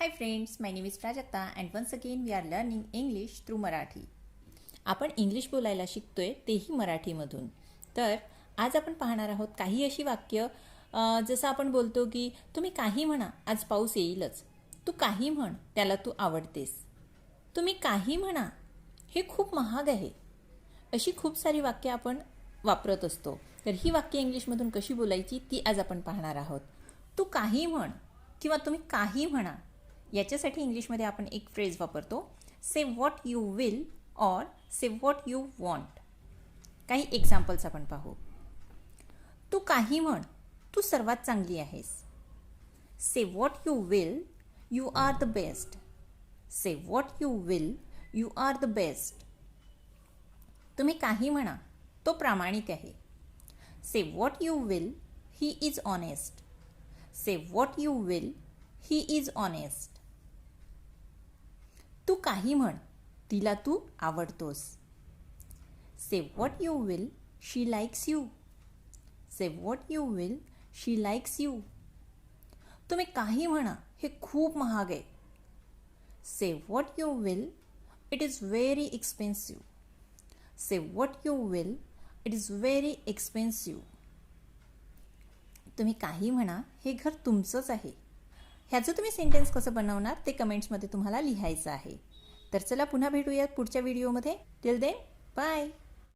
Hi friends my name is Prajakta and once again we are learning English through Marathi आपण English बोलायला शिकतोय तेही मराठीमधून. तर आज आपण पाहणार आहोत काही अशी वाक्य जसं आपण बोलतो की तुम्ही काही म्हणा आज पाऊस येईलच. तू काही म्हण त्याला तू आवडतेस. तुम्ही काही म्हणा हे खूप महाग आहे. अशी खूप सारी वाक्य आपण वापरत असतो. तर ही वाक्य इंग्लिशमधून कशी बोलायची ती आज आपण पाहणार आहोत. तू काही म्हण किंवा तुम्ही काही म्हणा याच्यासाठी इंग्लिशमध्ये आपण एक फ्रेज वापरतो. Say what you will or say what you want काही एक्झाम्पल्स आपण पाहू. तू काही म्हण तू सर्वात चांगली आहेस. Say what you will you are the best say what you will you are the best तुम्ही काही म्हणा तो प्रामाणिक आहे. Say what you will he is honest say what you will he is honest तू काही म्हण तिला तू आवडतोस. Say what you will she likes you say what you will she likes you तुम्ही काही म्हणा हे खूप महाग आहे. Say what you will it is very expensive say what you will it is very expensive तुम्ही काही म्हणा हे घर तुमचंच आहे. ह्याचं तुम्ही सेंटेन्स कसं बनवणार ते कमेंट्समध्ये तुम्हाला लिहायचं आहे. तर चला पुन्हा भेटूयात पुढच्या व्हिडिओमध्ये टिल देन बाय